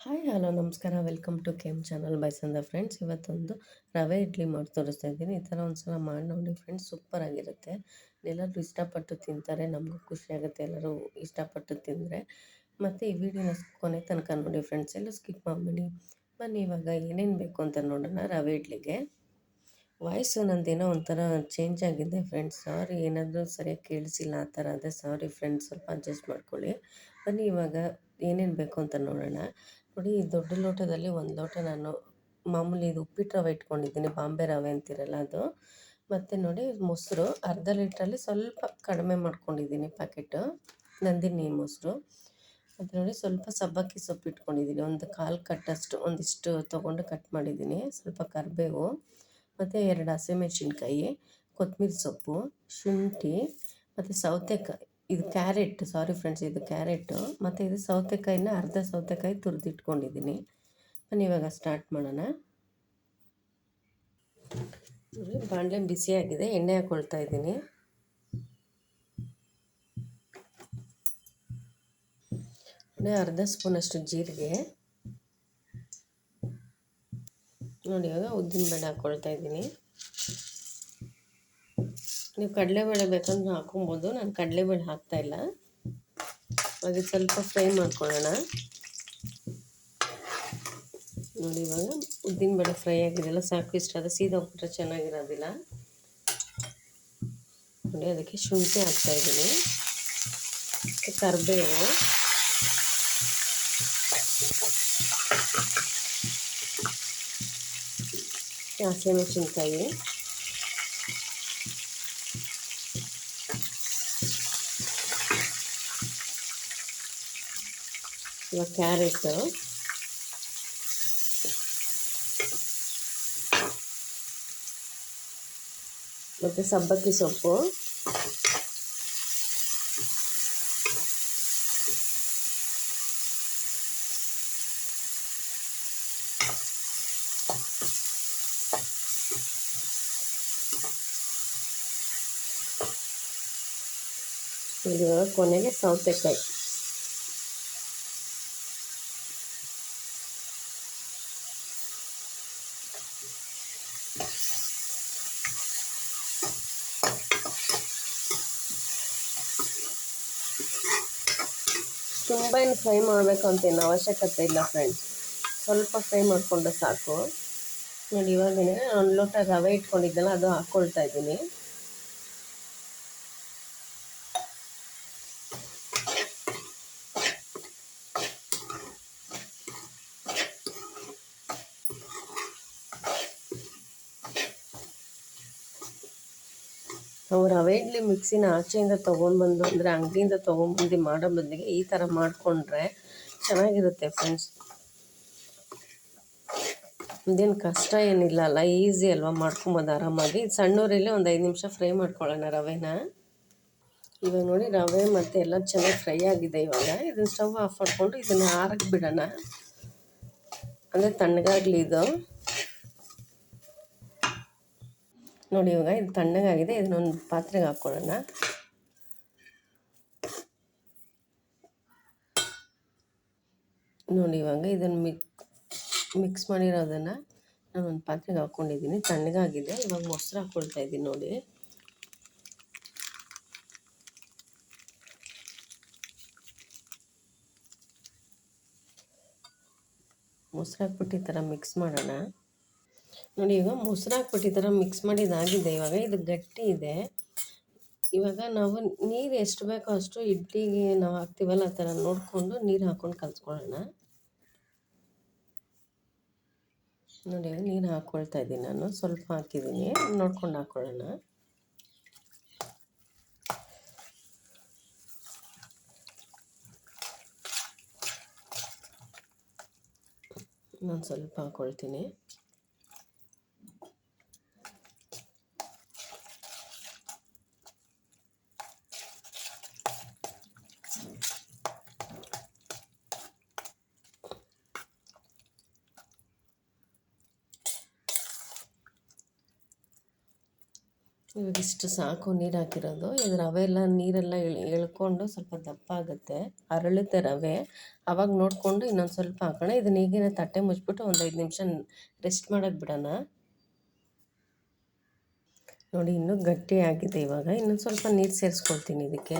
Hi, hello, ನಮಸ್ಕಾರ. Welcome to ಕೆಮ್ channel by ಸಂದ ಫ್ರೆಂಡ್ಸ್. ಇವತ್ತೊಂದು ರವೆ ಇಡ್ಲಿ ಮಾಡಿ ತೋರಿಸ್ತಾ ಇದ್ದೀನಿ. ಈ ಥರ ಒಂದು ಸಲ ಮಾಡಿ ನೋಡಿ ಫ್ರೆಂಡ್ಸ್, ಸೂಪರ್ ಆಗಿರುತ್ತೆ. ಎಲ್ಲರೂ ಇಷ್ಟಪಟ್ಟು ತಿಂತಾರೆ, ನಮಗೂ ಖುಷಿಯಾಗುತ್ತೆ ಎಲ್ಲರೂ ಇಷ್ಟಪಟ್ಟು ತಿಂದರೆ. ಮತ್ತು ಈ ವಿಡಿಯೋನ ಕೊನೆ ತನಕ ನೋಡಿ ಫ್ರೆಂಡ್ಸ್, ಎಲ್ಲ ಸ್ಕಿಪ್ ಮಾಡಿಬಿಡಿ. ಬನ್ನಿ, ಇವಾಗ ಏನೇನು ಬೇಕು ಅಂತ ನೋಡೋಣ ರವೆ ಇಡ್ಲಿಗೆ. ವಾಯ್ಸು ನಂದೇನೋ ಒಂಥರ ಚೇಂಜ್ ಆಗಿದೆ ಫ್ರೆಂಡ್ಸ್. ಸಾರಿ ಏನಾದರೂ ಸರಿಯಾಗಿ ಕೇಳಿಸಿಲ್ಲ ಆ ಥರ ಅದೇ. ಸಾರಿ ಫ್ರೆಂಡ್ಸ್, ಸ್ವಲ್ಪ ಅಡ್ಜಸ್ಟ್ ಮಾಡ್ಕೊಳ್ಳಿ. ಬನ್ನಿ, ಇವಾಗ ಏನೇನು ಬೇಕು ಅಂತ ನೋಡೋಣ. ನೋಡಿ ದೊಡ್ಡ ಲೋಟದಲ್ಲಿ ಒಂದು ಲೋಟ ನಾನು ಮಾಮೂಲಿ ಇದು ಉಪ್ಪಿಟ್ಟು ರವೆ ಇಟ್ಕೊಂಡಿದ್ದೀನಿ, ಬಾಂಬೆ ರವೆ ಅಂತಿರಲ್ಲ ಅದು. ಮತ್ತು ನೋಡಿ ಮೊಸರು, ಅರ್ಧ ಲೀಟ್ರಲ್ಲಿ ಸ್ವಲ್ಪ ಕಡಿಮೆ ಮಾಡ್ಕೊಂಡಿದ್ದೀನಿ ಪ್ಯಾಕೆಟು ನಂದಿನಿ ಮೊಸರು. ಮತ್ತು ನೋಡಿ ಸ್ವಲ್ಪ ಸಬ್ಬಕ್ಕಿ ಸೊಪ್ಪು ಇಟ್ಕೊಂಡಿದ್ದೀನಿ, ಒಂದು ಕಾಲು ಕಟ್ಟಷ್ಟು, ಒಂದಿಷ್ಟು ತೊಗೊಂಡು ಕಟ್ ಮಾಡಿದ್ದೀನಿ, ಸ್ವಲ್ಪ ಕರಿಬೇವು, ಮತ್ತು ಎರಡು ಹಸಿಮೆಣ್ಸಿನ್ಕಾಯಿ ಕೊತ್ತಂಬರಿ ಸೊಪ್ಪು, ಶುಂಠಿ, ಮತ್ತು ಸೌತೆಕಾಯಿ. ಇದು ಕ್ಯಾರೆಟ್, ಸಾರಿ ಫ್ರೆಂಡ್ಸ್, ಇದು ಕ್ಯಾರೆಟು. ಮತ್ತು ಇದು ಸೌತೆಕಾಯಿನ ಅರ್ಧ ಸೌತೆಕಾಯಿ ತುರಿದಿಟ್ಕೊಂಡಿದ್ದೀನಿ. ನಾನು ಇವಾಗ ಸ್ಟಾರ್ಟ್ ಮಾಡೋಣ. ಬಾಣಲೆ ಬಿಸಿಯಾಗಿದೆ, ಎಣ್ಣೆ ಹಾಕೊಳ್ತಾ ಇದ್ದೀನಿ. ಅರ್ಧ ಸ್ಪೂನಷ್ಟು ಜೀರಿಗೆ. ನೋಡಿ, ಇವಾಗ ಉದ್ದಿನ ಉದ್ದಿನಬೇಳೆ ಹಾಕ್ಕೊಳ್ತಾ ಇದ್ದೀನಿ. ನೀವು ಕಡಲೆಬೇಳೆ ಬೇಕಂದ್ರೆ ಹಾಕೊಬೋದು ನಾನು ಕಡಲೆಬೇಳೆ ಹಾಕ್ತಾಯಿಲ್ಲ ಹಾಗೆ ಸ್ವಲ್ಪ ಫ್ರೈ ಮಾಡ್ಕೊಳ್ಳೋಣ. ನೋಡಿ ಇವಾಗ ಉದ್ದಿನ ಬೇಳೆ ಫ್ರೈ ಆಗಿದೆಲ್ಲ ಸಾಕು ಇಷ್ಟ ಅದು ಸೀದಾ ಹೋಗ್ಬಿಟ್ರೆ ಚೆನ್ನಾಗಿರೋದಿಲ್ಲ. ನೋಡಿ, ಅದಕ್ಕೆ ಶುಂಠಿ ಹಾಕ್ತಾಯಿದ್ದೀನಿ ಕರಿಬೇವು. ಹಸಿಮೆಣಸಿನ್ಕಾಯಿ ಇವಾಗ ಕ್ಯಾರೆಟು. ಮತ್ತು ಸಬ್ಬಕ್ಕಿ ಸೊಪ್ಪು. ಇದು ಕೊನೆಗೆ ಸೌತೆಕಾಯಿ. ತುಂಬ ಏನು ಫ್ರೈ ಮಾಡಬೇಕು ಅಂತ ಏನು ಅವಶ್ಯಕತೆ ಇಲ್ಲ ಫ್ರೆಂಡ್ಸ್ ಸ್ವಲ್ಪ ಫ್ರೈ ಮಾಡಿಕೊಂಡ್ರೆ ಸಾಕು. ನೋಡಿ ಇವಾಗೇನೆ ಒಂದು ಲೋಟ ರವೆ ಇಟ್ಕೊಂಡಿದ್ದೆಲ್ಲ ಅದು ಹಾಕ್ಕೊಳ್ತಾ ಇದ್ದೀನಿ. ನಾವು ರವೆ ಇಡ್ಲಿ ಮಿಕ್ಸಿನ ಆಚೆಯಿಂದ ತೊಗೊಂಡ್ಬಂದು, ಅಂದರೆ ಅಂಗಡಿಯಿಂದ ತೊಗೊಂಡ್ಬಂದು ಮಾಡೋ ಬದಲಿಗೆ ಈ ಥರ ಮಾಡಿಕೊಂಡ್ರೆ ಚೆನ್ನಾಗಿರುತ್ತೆ ಫ್ರೆಂಡ್ಸ್ ಇದೇನು ಕಷ್ಟ ಏನಿಲ್ಲ ಅಲ್ಲ ಈಸಿ ಅಲ್ವಾ ಮಾಡ್ಕೊಬೋದು ಆರಾಮಾಗಿ? ಸಣ್ಣೂರಲ್ಲಿ ಒಂದು ಐದು ನಿಮಿಷ ಫ್ರೈ ಮಾಡ್ಕೊಳ್ಳೋಣ ರವೆನ. ಇವಾಗ ನೋಡಿ ರವೆ ಮತ್ತು ಎಲ್ಲ ಚೆನ್ನಾಗಿ ಫ್ರೈ ಆಗಿದೆ ಇವಾಗ. ಇದನ್ನು ಸ್ಟವ್ ಆಫ್ ಮಾಡಿಕೊಂಡು ಇದನ್ನು ಆರಕ್ಕೆ ಬಿಡೋಣ. ಅಂದರೆ ತಣ್ಣಗಾಗಲಿ ಇದು. ನೋಡಿ ಇವಾಗ ಇದು ತಣ್ಣಗಾಗಿದೆ, ಇದನ್ನೊಂದು ಪಾತ್ರೆಗೆ ಹಾಕ್ಕೊಳ್ಳೋಣ. ನೋಡಿ ಇವಾಗ ಇದನ್ನು ಮಿಕ್, ಮಿಕ್ಸ್ ಮಾಡಿರೋದನ್ನು ನಾನು ಒಂದು ಪಾತ್ರೆಗೆ ಹಾಕ್ಕೊಂಡಿದ್ದೀನಿ. ತಣ್ಣಗಾಗಿದೆ, ಇವಾಗ ಮೊಸರು ಹಾಕ್ಕೊಳ್ತಾ ಇದ್ದೀನಿ ನೋಡಿ. ಮೊಸರು ಹಾಕ್ಬಿಟ್ಟು ಈ ಥರ ಮಿಕ್ಸ್ ಮಾಡೋಣ. ನೋಡಿ ಇವಾಗ ಮೊಸರು ಮಿಕ್ಸ್ ಮಾಡಿದಾಗಿದೆ ಇವಾಗ ಇದು ಗಟ್ಟಿ ಇದೆ. ಇವಾಗ ನಾವು ನೀರು ಎಷ್ಟು ಬೇಕೋ ಅಷ್ಟು ಇಡ್ಲಿಗೆ ನಾವು ಹಾಕ್ತೀವಲ್ಲ ಆ ಥರ ನೋಡಿಕೊಂಡು ನೀರು ಹಾಕ್ಕೊಂಡು ಕಲಿಸ್ಕೊಳ್ಳೋಣ. ನೋಡಿ, ನೀರು ಹಾಕ್ಕೊಳ್ತಾ ಇದ್ದೀನಿ ನಾನು. ಸ್ವಲ್ಪ ಹಾಕಿದ್ದೀನಿ. ನೋಡ್ಕೊಂಡು ಹಾಕ್ಕೊಳ್ಳೋಣ ನಾನು ಸ್ವಲ್ಪ ಹಾಕ್ಕೊಳ್ತೀನಿ ಇವಾಗ ಇಷ್ಟು ಸಾಕು ನೀರು ಹಾಕಿರೋದು. ಇದು ರವೆ ಎಲ್ಲ ನೀರೆಲ್ಲ ಎಳ್ ಎಳ್ಕೊಂಡು ಸ್ವಲ್ಪ ದಪ್ಪ ಆಗುತ್ತೆ. ಅರಳುತ್ತೆ ರವೆ. ಅವಾಗ ನೋಡಿಕೊಂಡು ಇನ್ನೊಂದು ಸ್ವಲ್ಪ ಹಾಕೋಣ. ಇದನ್ನ ಈಗಿನ ತಟ್ಟೆ ಮುಚ್ಚಿಬಿಟ್ಟು ಒಂದು ಐದು ನಿಮಿಷ ರೆಸ್ಟ್ ಮಾಡೋಕ್ಕೆ ಬಿಡೋಣ. ನೋಡಿ, ಇನ್ನೂ ಗಟ್ಟಿಯಾಗಿದೆ ಇವಾಗ. ಇನ್ನೊಂದು ಸ್ವಲ್ಪ ನೀರು ಸೇರಿಸ್ಕೊಳ್ತೀನಿ ಇದಕ್ಕೆ.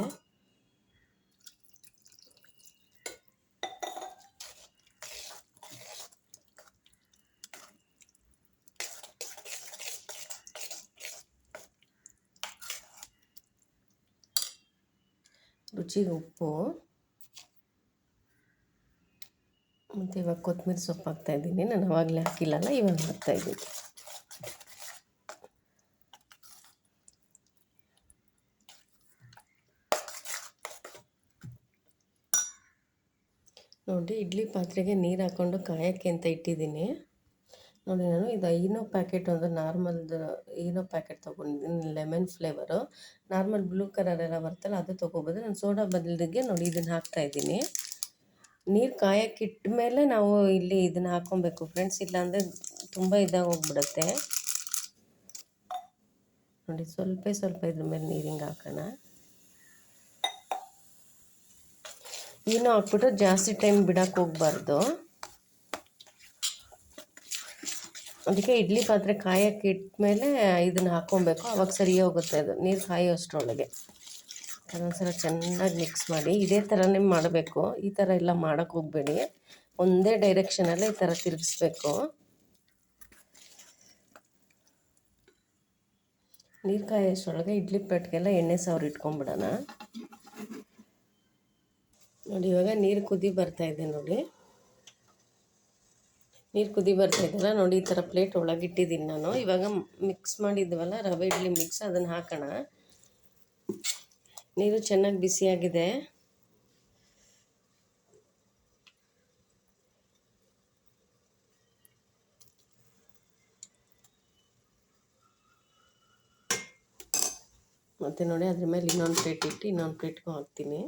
ರುಚಿಗೆ ಉಪ್ಪು. ಮತ್ತು ಇವಾಗ ಕೊತ್ತಂಬರಿ ಸೊಪ್ಪು ಹಾಕ್ತಾಯಿದ್ದೀನಿ ನಾನು ಅವಾಗಲೇ ಹಾಕಿಲ್ಲಲ್ಲ, ಇವಾಗ ಹಾಕ್ತಾಯಿದ್ದೀನಿ ನೋಡಿ, ಇಡ್ಲಿ ಪಾತ್ರೆಗೆ ನೀರು ಹಾಕ್ಕೊಂಡು ಕಾಯೋಕ್ಕೆ ಅಂತ ಇಟ್ಟಿದ್ದೀನಿ. ನೋಡಿ, ನಾನು ಇದು ಈನೋ ಪ್ಯಾಕೆಟ್ ಒಂದು ನಾರ್ಮಲ್ದು ಏನೋ ಪ್ಯಾಕೆಟ್ ತೊಗೊಂಡಿದ್ದೀನಿ lemon flavour normal blue colour ಎಲ್ಲ ಬರ್ತಲ್ಲ, ಅದು ತೊಗೊಬೋದು. ನಾನು ಸೋಡಾ ಬದಲಿಗೆ ನೋಡಿ ಇದನ್ನು ಹಾಕ್ತಾಯಿದ್ದೀನಿ ನೀರು ಕಾಯಕ್ಕಿಟ್ಟ ಮೇಲೆ ನಾವು ಇಲ್ಲಿ ಇದನ್ನು ಹಾಕ್ಕೊಬೇಕು ಫ್ರೆಂಡ್ಸ್ ಇಲ್ಲಾಂದರೆ ತುಂಬ ಇದಾಗ ಹೋಗ್ಬಿಡುತ್ತೆ ನೋಡಿ, ಸ್ವಲ್ಪ ಸ್ವಲ್ಪ ಇದ್ರ ಮೇಲೆ ನೀರು ಹಿಂಗೆ ಹಾಕೋಣ. ಏನೋ ಹಾಕ್ಬಿಟ್ಟು ಜಾಸ್ತಿ ಟೈಮ್ ಬಿಡೋಕ್ಕೆ ಹೋಗ್ಬಾರ್ದು. ಅದಕ್ಕೆ ಇಡ್ಲಿ ಪಾತ್ರೆ ಕಾಯಕ್ಕೆ ಇಟ್ಮೇಲೆ ಇದನ್ನು ಹಾಕ್ಕೊಬೇಕು. ಅವಾಗ ಸರಿ ಹೋಗುತ್ತೆ ಅದು. ನೀರು ಕಾಯೋ ಅಷ್ಟರೊಳಗೆ. ಅದೊಂದ್ಸಲ ಚೆನ್ನಾಗಿ ಮಿಕ್ಸ್ ಮಾಡಿ. ಇದೇ ಥರನೇ ಮಾಡಬೇಕು. ಈ ಥರ ಎಲ್ಲ ಮಾಡೋಕ್ಕೆ ಹೋಗಬೇಡಿ. ಒಂದೇ ಡೈರೆಕ್ಷನಲ್ಲೇ ಈ ಥರ ತಿರುಗಿಸ್ಬೇಕು. ನೀರು ಕಾಯೋಷ್ಟರೊಳಗೆ ಇಡ್ಲಿ ಪೆಟ್ಟಿಗೆಲ್ಲ ಎಣ್ಣೆ ಸಾವಿರ ಇಟ್ಕೊಂಬಿಡೋಣ ನೋಡಿ ಇವಾಗ ನೀರು ಕುದಿ ಬರ್ತಾಯಿದೆ ನೋಡಿ. ನೀರು ಕುದಿ ಬರ್ತಾಯಿದ್ದಲ್ಲ ನೋಡಿ ಈ ಥರ ಪ್ಲೇಟ್ ಒಳಗಿಟ್ಟಿದ್ದೀನಿ ನಾನು. ಇವಾಗ ಮಿಕ್ಸ್ ಮಾಡಿದ್ವಲ್ಲ, ರವೆ, ಇಡ್ಲಿ ಮಿಕ್ಸ್ ಅದನ್ನು ಹಾಕೋಣ. ನೀರು ಚೆನ್ನಾಗಿ ಬಿಸಿಯಾಗಿದೆ ಮತ್ತು ನೋಡಿ ಅದ್ರ ಮೇಲೆ ಇನ್ನೊಂದು ಪ್ಲೇಟ್ ಇಟ್ಟು ಇನ್ನೊಂದು ಪ್ಲೇಟ್ಗೂ ಹಾಕ್ತೀನಿ.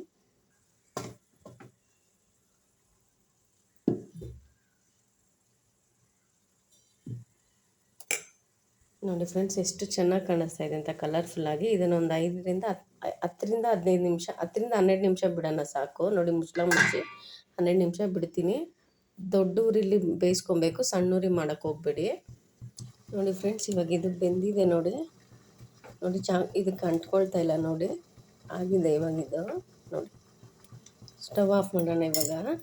ನೋಡಿ ಫ್ರೆಂಡ್ಸ್ ಎಷ್ಟು ಚೆನ್ನಾಗಿ ಕಾಣಿಸ್ತಾ ಇದೆ ಅಂತ ಕಲರ್ಫುಲ್ಲಾಗಿ ಇದನ್ನೊಂದು ಐದರಿಂದ ಹತ್ತರಿಂದ ಹದಿನೈದು ನಿಮಿಷ, ಹತ್ತರಿಂದ ಹನ್ನೆರಡು ನಿಮಿಷ ಬಿಡೋಣ ಸಾಕು. ನೋಡಿ ಮುಚ್ಚಳ ಮುಚ್ಚಿ ಹನ್ನೆರಡು ನಿಮಿಷ ಬಿಡ್ತೀನಿ. ದೊಡ್ಡ ಊರಿಲಿ ಬೇಯಿಸ್ಕೊಬೇಕು ಸಣ್ಣ ಊರಿ ಮಾಡೋಕ್ಕೆ ಹೋಗ್ಬೇಡಿ. ನೋಡಿ ಫ್ರೆಂಡ್ಸ್ ಇವಾಗ ಇದು ಬೆಂದಿದೆ ನೋಡಿ. ನೋಡಿ ಚಾ, ಇದಕ್ಕೆ ಅಂಟ್ಕೊಳ್ತಾ ಇಲ್ಲ ನೋಡಿ. ಆಗಿದೆ ಇವಾಗಿದ್ದು ನೋಡಿ. ಸ್ಟವ್ ಆಫ್ ಮಾಡೋಣ ಇವಾಗ.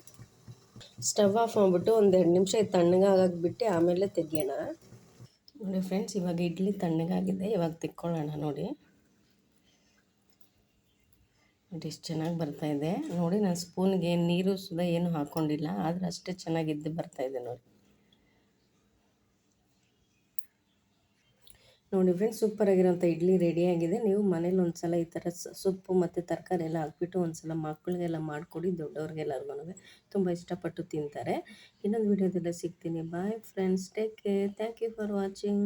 ಸ್ಟವ್ ಆಫ್ ಮಾಡಿಬಿಟ್ಟು ಒಂದು ಎರಡು ನಿಮಿಷ ತಣ್ಣಗಾಗಕ್ಕೆ ಬಿಟ್ಟು ಆಮೇಲೆ ತೆಗಿಯೋಣ. ನೋಡಿ ಫ್ರೆಂಡ್ಸ್, ಇವಾಗ ಇಡ್ಲಿ ತಣ್ಣಗಾಗಿದೆ. ಇವಾಗ ತಿಕ್ಕೊಳ್ಳೋಣ ನೋಡಿ. ನೋಡಿ ಎಷ್ಟು ಚೆನ್ನಾಗಿ ಬರ್ತಾಯಿದೆ ನೋಡಿ, ನಾನು ಸ್ಪೂನ್ಗೆ ನೀರು ಸುದ ಏನು ಹಾಕ್ಕೊಂಡಿಲ್ಲ ಆದರೆ ಅಷ್ಟೇ ಚೆನ್ನಾಗಿದ್ದು ಬರ್ತಾಯಿದೆ ನೋಡಿ. ನೋಡಿ ಫ್ರೆಂಡ್ಸ್, ಸೂಪರಾಗಿರೋಂಥ ಇಡ್ಲಿ ರೆಡಿಯಾಗಿದೆ ನೀವು ಮನೇಲಿ ಒಂದು ಸಲ ಈ ಥರ ಸೊಪ್ಪು ಮತ್ತು ತರಕಾರಿ ಎಲ್ಲ ಹಾಕ್ಬಿಟ್ಟು ಒಂದು ಸಲ ಮಕ್ಕಳಿಗೆಲ್ಲ ಮಾಡಿಕೊಡಿ, ದೊಡ್ಡವ್ರಿಗೆಲ್ಲರಿಗೂ ತುಂಬ ಇಷ್ಟಪಟ್ಟು ತಿಂತಾರೆ. ಇನ್ನೊಂದು ವೀಡಿಯೋದಲ್ಲೇ ಸಿಗ್ತೀನಿ. Bye friends take care thank you for watching